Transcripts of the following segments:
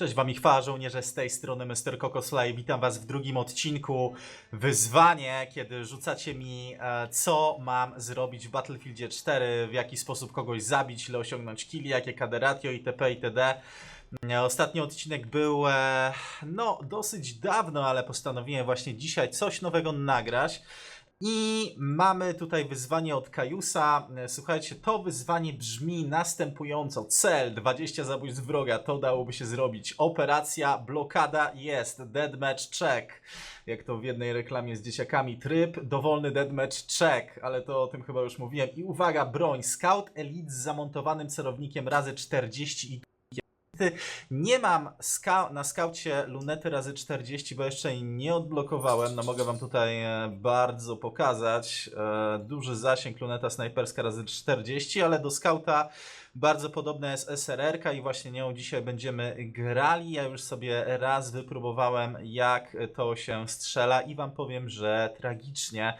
Cześć wam i chwała żołnierze z tej strony Mr. Kokosfly. Witam was w drugim odcinku wyzwanie, kiedy rzucacie mi e, co mam zrobić w Battlefieldzie 4, w jaki sposób kogoś zabić, ile osiągnąć killi, jakie kaderatio itp. itd. E, Ostatni odcinek był e, no dosyć dawno, ale postanowiłem właśnie dzisiaj coś nowego nagrać. I mamy tutaj wyzwanie od Kajusa. Słuchajcie, to wyzwanie brzmi następująco. Cel 20 zabójstw wroga, to dałoby się zrobić. Operacja, blokada jest. Deadmatch check. Jak to w jednej reklamie z dzieciakami. Tryb, dowolny deadmatch check, ale to o tym chyba już mówiłem. I uwaga, broń. Scout Elite z zamontowanym celownikiem razy 40 i nie mam ska- na skaucie lunety razy 40, bo jeszcze jej nie odblokowałem. No mogę wam tutaj e, bardzo pokazać. E, duży zasięg luneta snajperska razy 40, ale do skauta bardzo podobna jest SRR i właśnie nią dzisiaj będziemy grali. Ja już sobie raz wypróbowałem jak to się strzela i wam powiem, że tragicznie.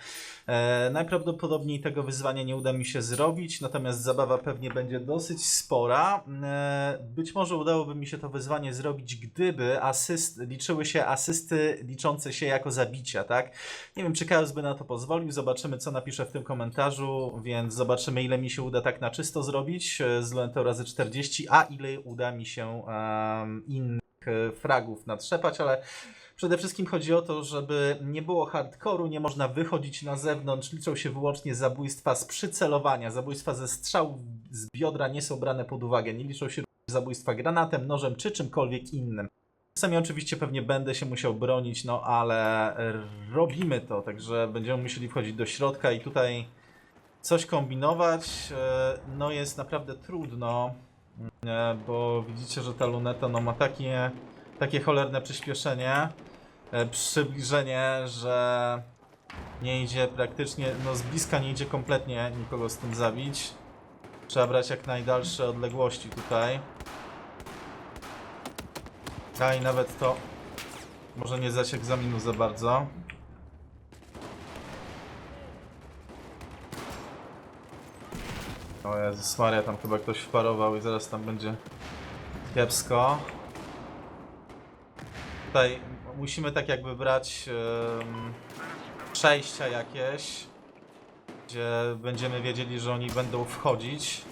E, najprawdopodobniej tego wyzwania nie uda mi się zrobić, natomiast zabawa pewnie będzie dosyć spora. E, być może udałoby mi się to wyzwanie zrobić, gdyby asyst, liczyły się asysty liczące się jako zabicia, tak? Nie wiem, czy Chaos by na to pozwolił. Zobaczymy, co napisze w tym komentarzu, więc zobaczymy, ile mi się uda tak na czysto zrobić z Lunetą razy 40, a ile uda mi się em, innych e, fragów natrzepać, ale Przede wszystkim chodzi o to, żeby nie było hardkoru, nie można wychodzić na zewnątrz, liczą się wyłącznie zabójstwa z przycelowania. Zabójstwa ze strzału z biodra nie są brane pod uwagę. Nie liczą się zabójstwa granatem, nożem czy czymkolwiek innym. Czasami oczywiście pewnie będę się musiał bronić, no ale robimy to, także będziemy musieli wchodzić do środka i tutaj coś kombinować, e, no jest naprawdę trudno, e, bo widzicie, że ta luneta no, ma takie, takie cholerne przyspieszenie, e, przybliżenie, że nie idzie praktycznie, no z bliska nie idzie kompletnie nikogo z tym zabić. Trzeba brać jak najdalsze odległości tutaj. A i nawet to może nie zdać egzaminu za bardzo. O Jezus Maria, tam chyba ktoś wparował i zaraz tam będzie kiepsko. Tutaj musimy tak jakby brać em, przejścia jakieś, gdzie będziemy wiedzieli, że oni będą wchodzić.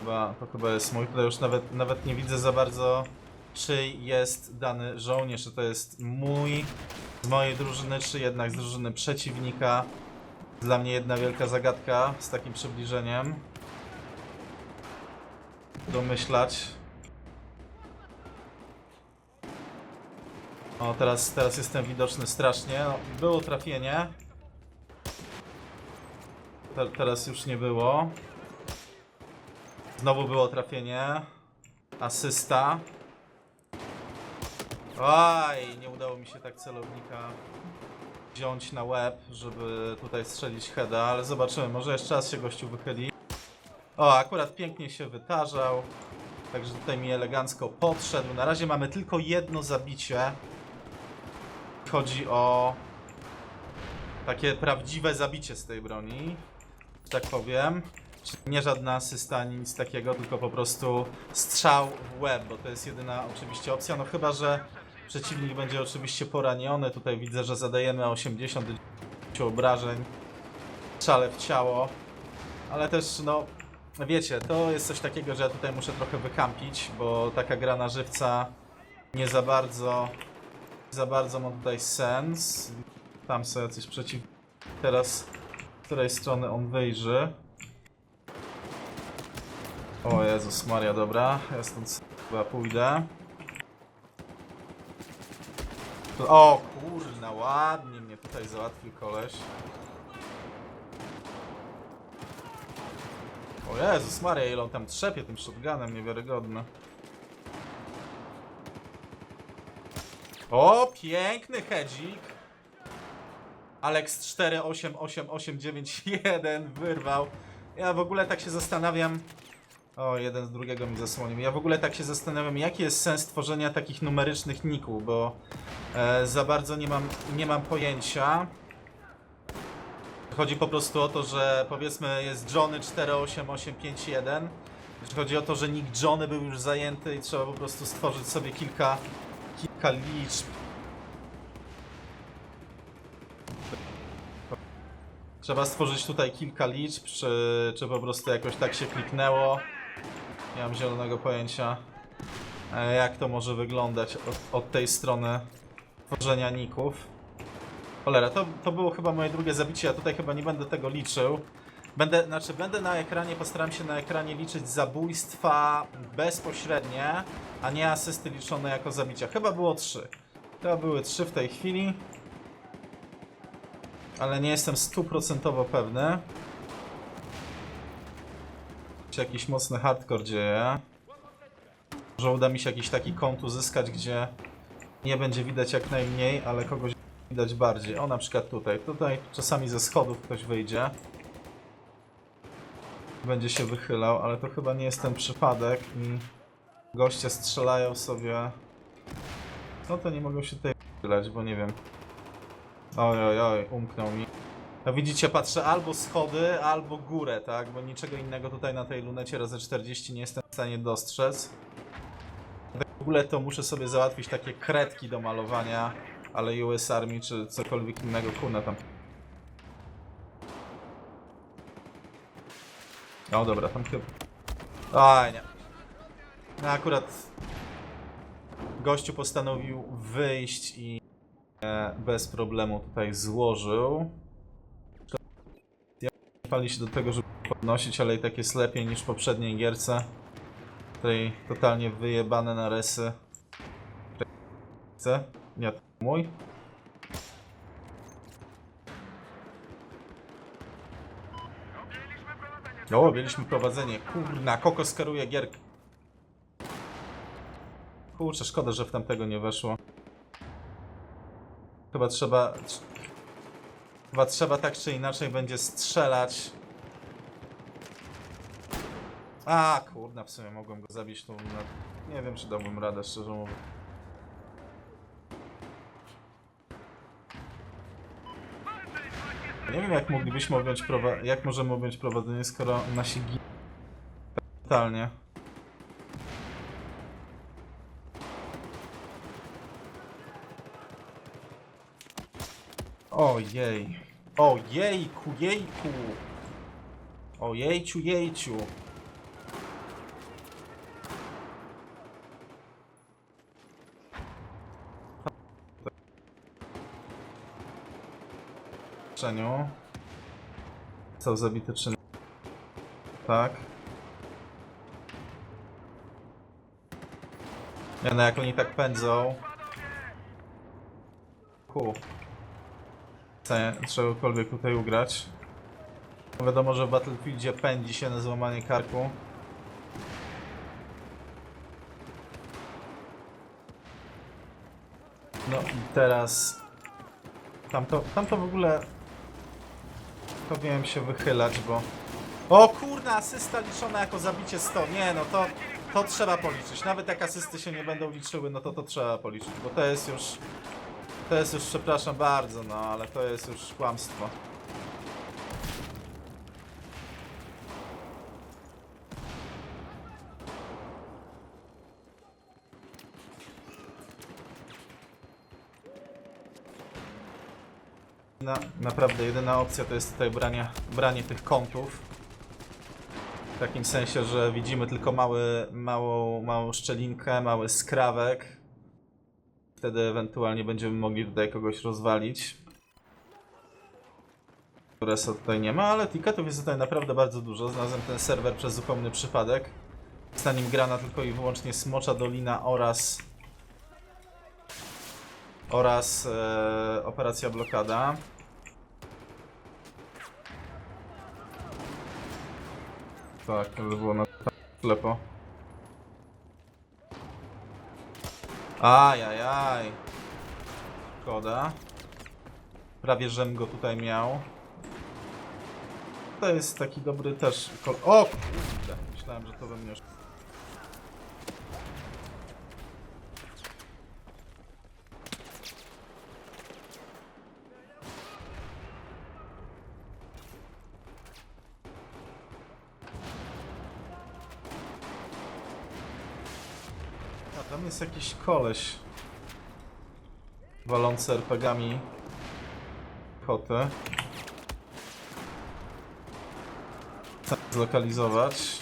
Chyba, to chyba jest mój. Tutaj już nawet, nawet nie widzę za bardzo, czy jest dany żołnierz, czy to jest mój, z mojej drużyny, czy jednak z drużyny przeciwnika. Dla mnie jedna wielka zagadka z takim przybliżeniem. Domyślać. O, teraz, teraz jestem widoczny strasznie. No, było trafienie. Te, teraz już nie było. Znowu było trafienie. Asysta. Aj, nie udało mi się tak celownika wziąć na łeb, żeby tutaj strzelić heada, ale zobaczymy, może jeszcze raz się gościu wychyli. O, akurat pięknie się wytarzał, także tutaj mi elegancko podszedł. Na razie mamy tylko jedno zabicie. Chodzi o takie prawdziwe zabicie z tej broni, tak powiem. Czyli nie żadna asysta nic takiego, tylko po prostu strzał w łeb, bo to jest jedyna oczywiście opcja, no chyba, że Przeciwnik będzie oczywiście poraniony. Tutaj widzę, że zadajemy 80 do 90 obrażeń. Strzale w ciało. Ale też, no, wiecie, to jest coś takiego, że ja tutaj muszę trochę wykampić, bo taka gra na żywca nie za bardzo, za bardzo ma tutaj sens. Tam są jacyś przeciw... Teraz z której strony on wyjrzy. O Jezus Maria, dobra. Ja stąd chyba pójdę. O kurna, ładnie mnie tutaj załatwił koleś. O Jezus Maria, ile on tam trzepie tym shotgunem, niewiarygodne. O, piękny hedzik. Alex 488891 wyrwał. Ja w ogóle tak się zastanawiam. O, jeden z drugiego mi zasłonił. Ja w ogóle tak się zastanawiam, jaki jest sens tworzenia takich numerycznych ników, bo e, za bardzo nie mam, nie mam pojęcia. Chodzi po prostu o to, że powiedzmy jest Johnny 48851 Jeśli chodzi o to, że Nick Johnny był już zajęty i trzeba po prostu stworzyć sobie kilka, kilka liczb. Trzeba stworzyć tutaj kilka liczb, czy, czy po prostu jakoś tak się kliknęło. Nie mam zielonego pojęcia, e, jak to może wyglądać od, od tej strony tworzenia ników. Cholera, to, to było chyba moje drugie zabicie, ja tutaj chyba nie będę tego liczył. Będę, znaczy będę na ekranie, postaram się na ekranie liczyć zabójstwa bezpośrednie, a nie asysty liczone jako zabicia. Chyba było trzy. Chyba były trzy w tej chwili. Ale nie jestem stuprocentowo pewny. Czy jakiś mocny hardcore dzieje. Może uda mi się jakiś taki kąt uzyskać, gdzie nie będzie widać jak najmniej, ale kogoś widać bardziej. O, na przykład tutaj. Tutaj czasami ze schodów ktoś wyjdzie. Będzie się wychylał, ale to chyba nie jest ten przypadek goście strzelają sobie. No to nie mogą się tutaj wychylać, bo nie wiem. Oj, oj, oj, umknął mi. No widzicie, patrzę albo schody, albo górę, tak? Bo niczego innego tutaj na tej lunecie razy 40 nie jestem w stanie dostrzec. W ogóle to muszę sobie załatwić takie kredki do malowania, ale US Army czy cokolwiek innego, kurna tam. No dobra, tam chyba. Aj, nie. No akurat gościu postanowił wyjść i e, bez problemu tutaj złożył. Pali się do tego, żeby podnosić, ale i tak jest lepiej niż w poprzedniej gierce. Której totalnie wyjebane na resy. Nie, to mój. O, mieliśmy prowadzenie. Kurna, kokos kieruje gierkę. Kurczę, szkoda, że w tamtego nie weszło. Chyba trzeba... Chyba trzeba tak czy inaczej będzie strzelać. A, kurna, w sumie mogłem go zabić tu. na- Nie wiem, czy dałbym radę, szczerze mówiąc. Nie wiem, jak moglibyśmy objąć jak możemy objąć prowadzenie, skoro nasi gi... Totalnie. Ojej. Ojejku, jejku. Ojejciu, jejciu. Czeniu. Został zabity czy nie? Tak. Nie no, jak oni tak pędzą. Ku. Chcę czegokolwiek tutaj ugrać. Wiadomo, że w Battlefieldzie pędzi się na złamanie karku. No i teraz... Tamto, tamto w ogóle... Powinienem się wychylać, bo... O kurna, asysta liczona jako zabicie 100. Nie no, to, to trzeba policzyć. Nawet jak asysty się nie będą liczyły, no to to trzeba policzyć, bo to jest już... To jest już, przepraszam bardzo, no ale to jest już kłamstwo. Na, naprawdę jedyna opcja to jest tutaj branie, branie tych kątów. W takim sensie, że widzimy tylko mały, małą, małą szczelinkę, mały skrawek. Wtedy ewentualnie będziemy mogli tutaj kogoś rozwalić. Resa tutaj nie ma, ale tiketów jest tutaj naprawdę bardzo dużo. Znalazłem ten serwer przez zupełny przypadek. Na nim grana tylko i wyłącznie Smocza Dolina oraz oraz e, Operacja Blokada. Tak, to by było na ślepo. Ajajaj. Szkoda. Prawie żem go tutaj miał. To jest taki dobry też... O myślałem, że to we mnie już... Tam jest jakiś koleś walący RPGami kotę. Chcę zlokalizować.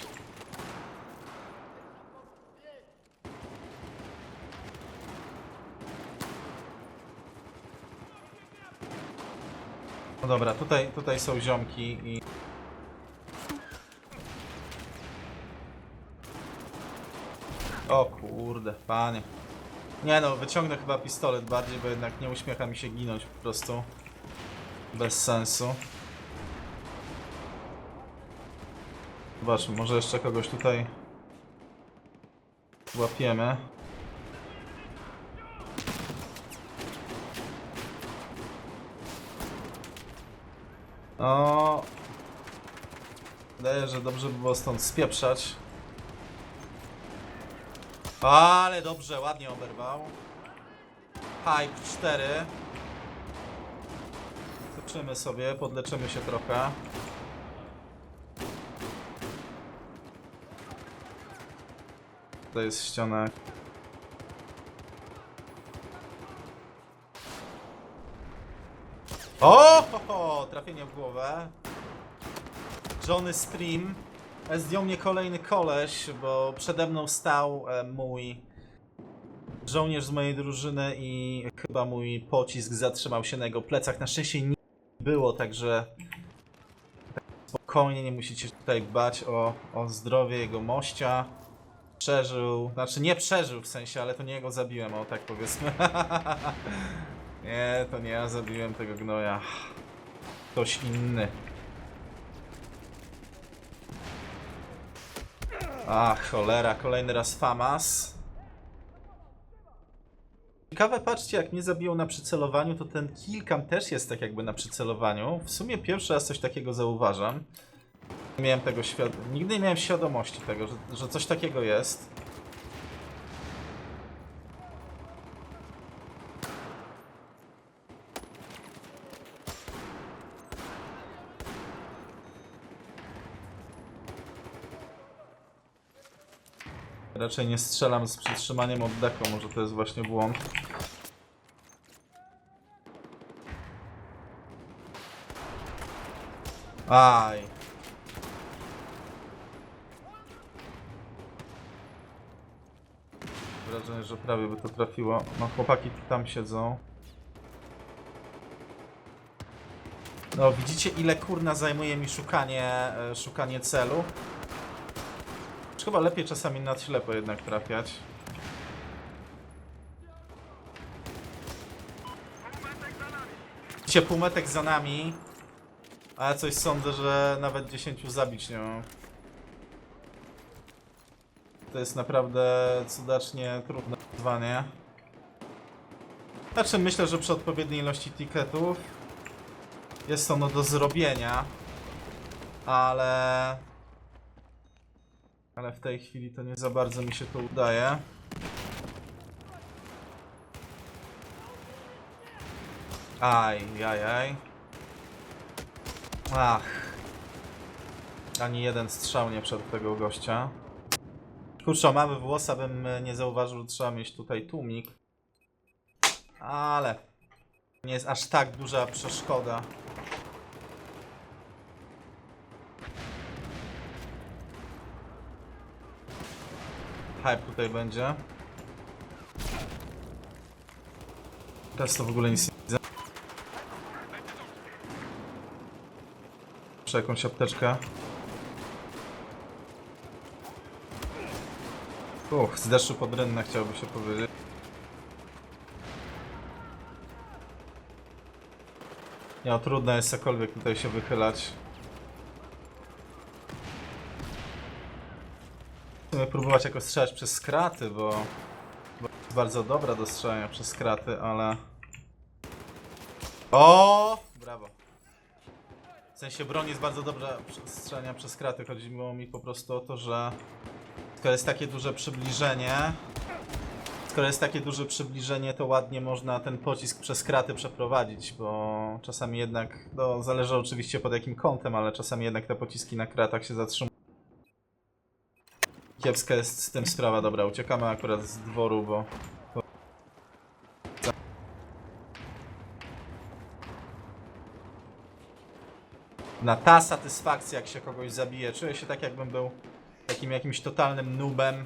No dobra, tutaj, tutaj są ziomki i... O kurde, panie. Nie no, wyciągnę chyba pistolet bardziej, bo jednak nie uśmiecha mi się ginąć po prostu. Bez sensu. Zobaczmy, może jeszcze kogoś tutaj łapiemy. O, Wydaje, że dobrze by było stąd spieprzać. Ale dobrze, ładnie oberwał. Hype 4. Zobaczymy sobie, podleczymy się trochę. To jest ściana. O! Ho, ho, trafienie w głowę. Johnny Stream. Zdjął mnie kolejny koleś, bo przede mną stał e, mój żołnierz z mojej drużyny i chyba mój pocisk zatrzymał się na jego plecach. Na szczęście nie było, także tak spokojnie, nie musicie tutaj dbać o, o zdrowie jego mościa. Przeżył, znaczy nie przeżył w sensie, ale to nie jego zabiłem, o tak powiedzmy. nie, to nie ja zabiłem tego gnoja. Ktoś inny. Ach, cholera, kolejny raz FAMAS. Ciekawe, patrzcie, jak mnie zabiją na przycelowaniu, to ten killcam też jest tak jakby na przycelowaniu. W sumie pierwszy raz coś takiego zauważam. Nie miałem tego świad... Nigdy nie miałem świadomości tego, że, że coś takiego jest. Raczej nie strzelam z przytrzymaniem oddechu, może to jest właśnie błąd. Aj. Wrażenie, że prawie by to trafiło. No chłopaki tam siedzą. No widzicie ile kurna zajmuje mi szukanie, e, szukanie celu? Chyba lepiej czasami na ślepo jednak trafiać. Widzicie, półmetek za nami. A ja coś sądzę, że nawet 10 zabić nie mam. To jest naprawdę cudacznie trudne wyzwanie. Znaczy myślę, że przy odpowiedniej ilości ticketów jest ono do zrobienia. Ale... Ale w tej chwili to nie za bardzo mi się to udaje. Aj, aj, aj. Ach. Ani jeden strzał nie przed tego gościa. Kurczę, mamy włosa, bym e, nie zauważył, że trzeba mieć tutaj tłumik. Ale nie jest aż tak duża przeszkoda. Hype tutaj będzie. Teraz to w ogóle nic nie widzę. Muszę jakąś apteczkę. Uch, z deszczu pod rynna się powiedzieć. Nie, no, trudno jest cokolwiek tutaj się wychylać. Chcemy próbować jakoś strzelać przez skraty, bo, bo jest bardzo dobra do strzelania przez skraty, ale... O! Brawo. W sensie broń jest bardzo dobra przy- strzelania przez kraty. Chodziło mi po prostu o to, że skoro jest takie duże przybliżenie, skoro jest takie duże przybliżenie, to ładnie można ten pocisk przez kraty przeprowadzić, bo czasami jednak, no zależy oczywiście pod jakim kątem, ale czasami jednak te pociski na kratach się zatrzymują. Kiepska jest z tym sprawa, dobra, uciekamy akurat z dworu, bo... Na ta satysfakcja, jak się kogoś zabije. Czuję się tak, jakbym był takim jakimś totalnym noobem.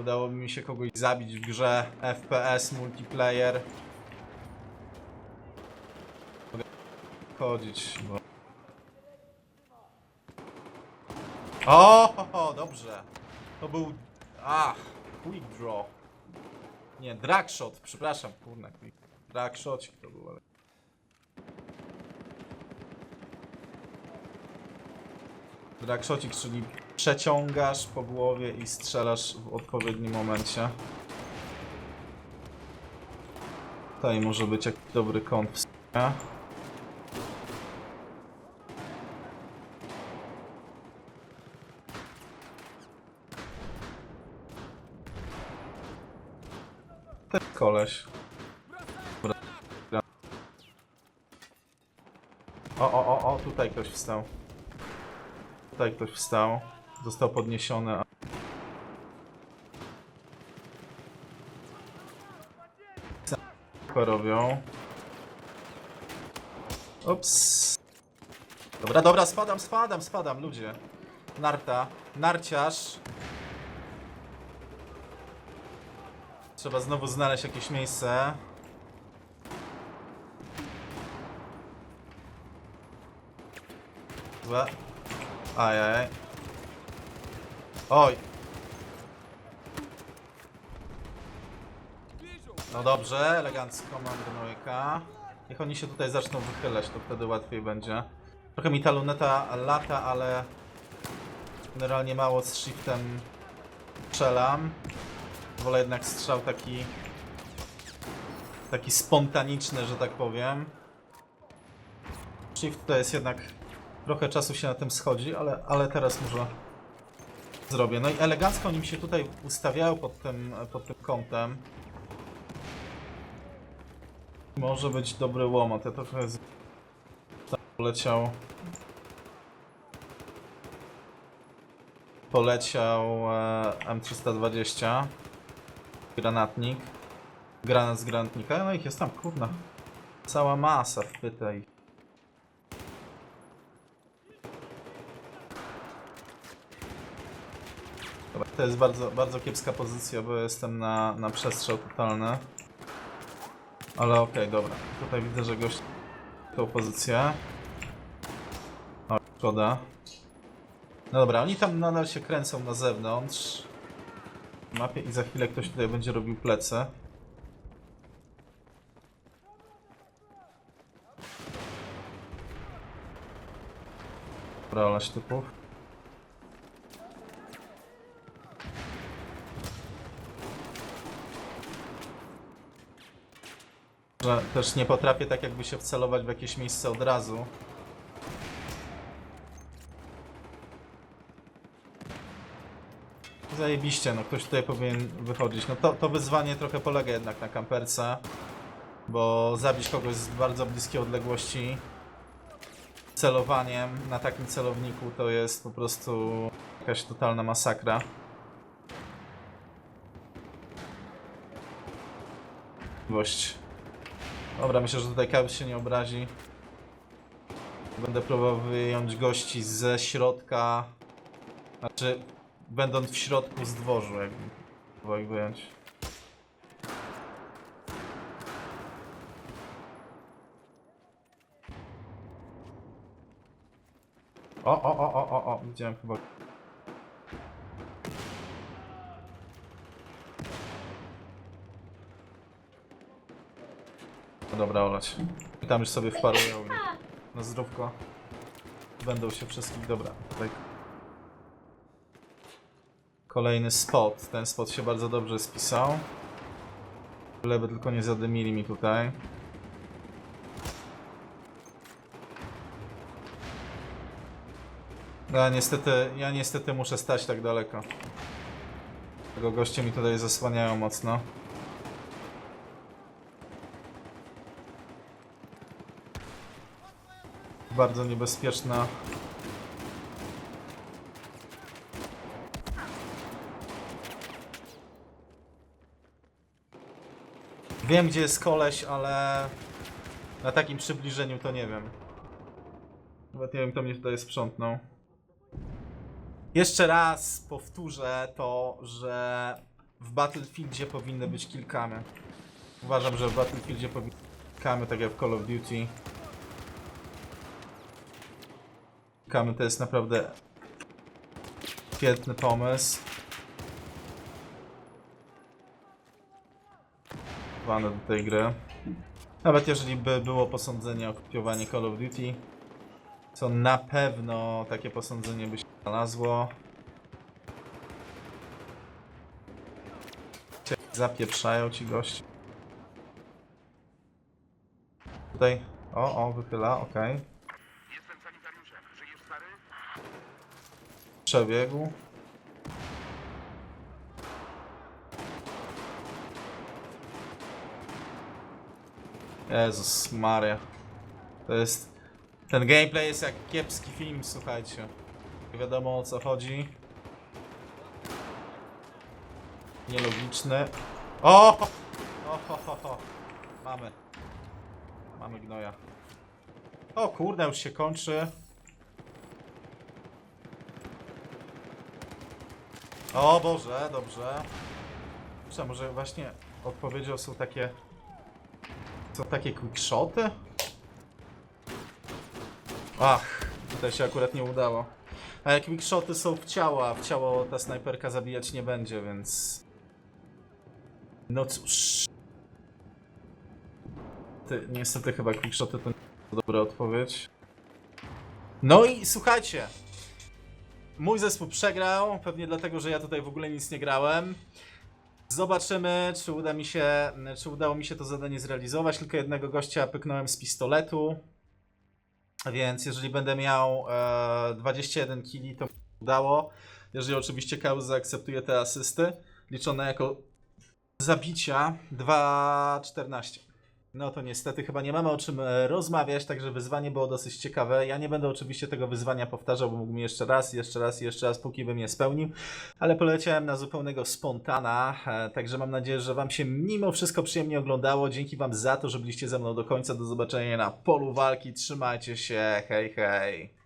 Udało mi się kogoś zabić w grze FPS, multiplayer. Mogę chodzić, bo... O, ho, ho, dobrze. To był... Ach, quick draw. Nie, drag shot, przepraszam, kurna, quick. Drag shot to był, ale... Drag shotик, czyli przeciągasz po głowie i strzelasz w odpowiednim momencie. Tutaj może być jakiś dobry kąt w koleś. O, o, o, o, tutaj ktoś wstał. Tutaj ktoś wstał. Został podniesiony. Co robią? Ups. Dobra, dobra, spadam, spadam, spadam, ludzie. Narta, narciarz. Trzeba znowu znaleźć jakieś miejsce. Złe. Ajaj. Oj. No dobrze, elegancko mam gnojka. Niech oni się tutaj zaczną wychylać, to wtedy łatwiej będzie. Trochę mi ta luneta lata, ale generalnie mało z shiftem strzelam. Wolę jednak strzał taki taki spontaniczny, że tak powiem. Shift to jest jednak trochę czasu się na tym schodzi, ale, ale teraz może zrobię. No i elegancko oni mi się tutaj ustawiają pod tym, pod tym kątem. Może być dobry łomot. Ja trochę z... poleciał. Poleciał e, M320. Granatnik. Granat z granatnika. No ich jest tam, kurna. Cała masa wpyta ich. Dobra, to jest bardzo, bardzo kiepska pozycja, bo jestem na, na przestrzał totalny. Ale okej, dobra. Tutaj widzę, że gość tą pozycję. O, szkoda. No dobra, oni tam nadal się kręcą na zewnątrz. Mapie i za chwilę ktoś tutaj będzie robił plecy. Dobra, typów. Że też nie potrafię tak jakby się wcelować w jakieś miejsce od razu. Zajebiście, no ktoś tutaj powinien wychodzić. No to, to wyzwanie trochę polega jednak na kamperce. Bo zabić kogoś z bardzo bliskiej odległości celowaniem na takim celowniku to jest po prostu jakaś totalna masakra. Gość. Dobra, myślę, że tutaj Kaws się nie obrazi. Będę próbował wyjąć gości ze środka. Znaczy, będąc w środku z dworzu, jakby wyjąć. O, o, o, o, o, o, widziałem chyba. No dobra, olać. Tam już sobie wparują i na zdrówko. Będą się wszystkich, dobra. Tutaj. Kolejny spot. Ten spot się bardzo dobrze spisał. Byleby tylko nie zadymili mi tutaj. Ja niestety, ja niestety muszę stać tak daleko. Tego goście mi tutaj zasłaniają mocno. Bardzo niebezpieczna. Wiem, gdzie jest koleś, ale na takim przybliżeniu to nie wiem. Nawet nie wiem, kto mnie tutaj sprzątnął. Jeszcze raz powtórzę to, że w Battlefieldzie powinny być kilkamy. Uważam, że w Battlefieldzie powinny być kilkamy, tak jak w Call of Duty. Kilkamy to jest naprawdę świetny pomysł. Wane do tej gry. Nawet jeżeli by było posądzenie o kopiowanie Call of Duty, co na pewno takie posądzenie by się znalazło. Cię Zapieprzają ci gości. Tutaj. O, o, wychyla, okej. Stary? Przebiegł. Jezus Maria. To jest... Ten gameplay jest jak kiepski film, słuchajcie. Nie wiadomo o co chodzi. Nielogiczny. O! O, ho, ho, ho. Mamy. Mamy gnoja. O kurde, już się kończy. O Boże, dobrze. Kurczę, może właśnie odpowiedzią są takie... Są takie quickshoty? Ach, tutaj się akurat nie udało. A jak quickshoty są w ciało, a w ciało ta snajperka zabijać nie będzie, więc... No cóż... Ty, niestety chyba quickshoty to nie dobra odpowiedź. No i słuchajcie, Mój zespół przegrał, pewnie dlatego, że ja tutaj w ogóle nic nie grałem. Zobaczymy, czy uda mi się, czy udało mi się to zadanie zrealizować. Tylko jednego gościa pyknąłem z pistoletu. Więc jeżeli będę miał e, 21 kili, to udało. Jeżeli oczywiście Kaus zaakceptuje te asysty, liczone jako zabicia 2.14. No to niestety chyba nie mamy o czym e, rozmawiać, także wyzwanie było dosyć ciekawe. Ja nie będę oczywiście tego wyzwania powtarzał, bo mógłbym jeszcze raz, jeszcze raz, jeszcze raz, póki bym je spełnił, ale poleciałem na zupełnego spontana, e, także mam nadzieję, że Wam się mimo wszystko przyjemnie oglądało. Dzięki Wam za to, że byliście ze mną do końca. Do zobaczenia na polu walki. Trzymajcie się, hej, hej.